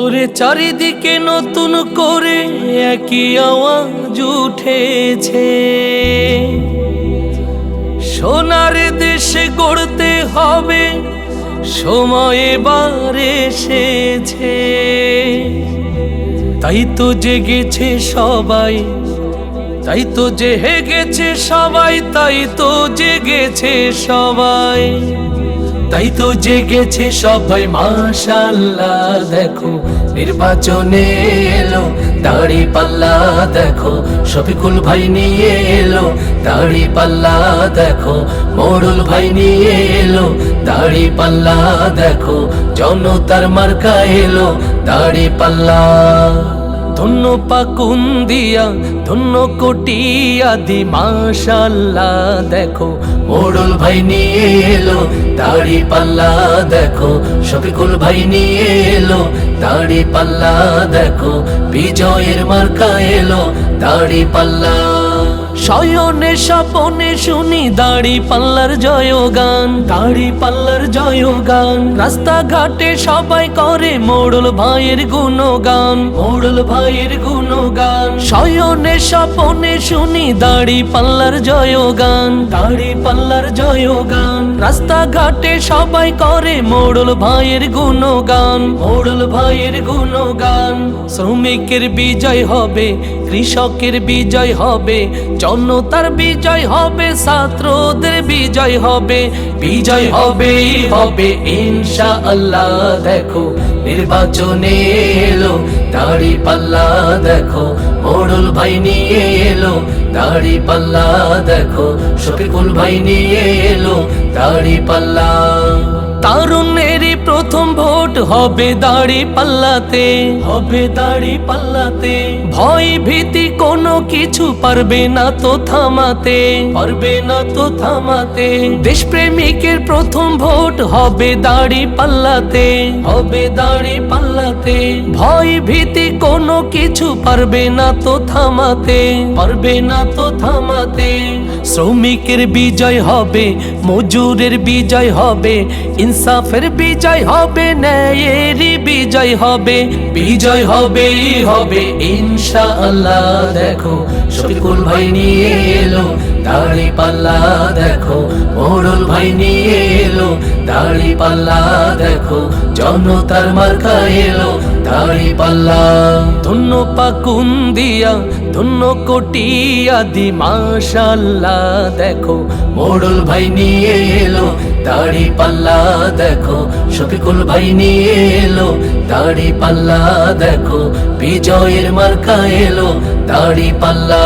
ওরে চারিদিকে নতুন করে একই আওয়াজ উঠেছে। সোনার দেশে গড়তে হবে, সময় এবার এসেছে। তাই তো জেগেছে সবাই, তাই তো জেগেছে সবাই, তাই তো জেগেছে সবাই। তাই তো জেগেছে সবাই মাশাল্লাহ দেখো। নির্বাচনে এলো, দাড়ি পাল্লা, দেখো। শফিকুল ভাই নিয়ে এলো, দাড়ি পাল্লা, দেখো। মোড়ুল ভাই নিয়ে এলো, দাড়ি পাল্লা, দেখো। জনতার মার্কা এলো, দাড়ি পাল্লা। ধন্য পাকুন দিয়া ধন্য কোটিয়া দি মাশাল্লাহ, দেখো। মোড়ল ভাই নিয়ে এলো, দাড়ি পাল্লা, দেখো। শফিকুল ভাই নিয়ে এলো, দাড়ি পাল্লা, দেখো। বিজয়ের মার্কা এলো, দাড়ি পাল্লা। শয়নে স্বপনে শুনি দাড়ি পাল্লার জয়গান, দাড়ি পাল্লার জয়গান। রাস্তাঘাটে সবাই করে মোড়ল ভাইয়ের গুণগান, মোড়ল ভাইয়ের গুণগান। শয়নে স্বপনে শুনি দাড়ি পাল্লার জয়গান, দাড়ি পাল্লার জয়গান। রাস্তাঘাটে সবাই করে মোড়ল ভাইয়ের গুণগান, মোড়ল ভাইয়ের গুণগান। শ্রমিকের বিজয় হবে কৃষকের বিজয় হবে, জনতার বিজয় হবে, ছাত্রদের বিজয় হবে বিজয় হবে হবে ইনশা আল্লাহ দেখো, নির্বাচনে এলো, দাড়ি পাল্লা দেখো, মোড়ল ভাই নিয়ে এলো, দাড়ি পাল্লা দেখো, শফিকুল ভাই নিয়ে এলো, দাড়ি পাল্লা। হবে দাড়ি পাল্লাতে। হবে দাড়ি পাল্লাতে। ভয় ভীতি কোনো কিছু পারবে না তো থামাতে। পারবে না তো থামাতে। দেশপ্রেমিকের প্রথম ভোট হবে দাড়ি পাল্লাতে। হবে দাড়ি পাল্লাতে। ভয় ভীতি কোনো কিছু পারবে না তো থামাতে। পারবে না তো থামাতে। শ্রমিকের বিজয় হবে মজুরের বিজয় হবে ইনসাফের বিজয় হবে ন্যায়ের বিজয় হবে বিজয় হবে হবে ইনশা আল্লাহ দেখো। শফিকুল ভাই নিয়ে এলো, দাড়ি পাল্লা দেখো। ভাই নিয়ে এলো, দাড়ি পাল্লা দেখো। জনতার মার্কা এলো, দাড়ি পাল্লা। ধন্য পাকুন দিয়া ধন্য কোটিয়া দি মাশাল্লাহ দেখো। মোড়ল ভাই নিয়ে এলো দাড়ি পাল্লা দেখো, শফিকুল ভাই নিয়ে এলো। দাড়ি পাল্লা দেখো, বিজয়ের মার্কা এলো। দাড়ি পাল্লা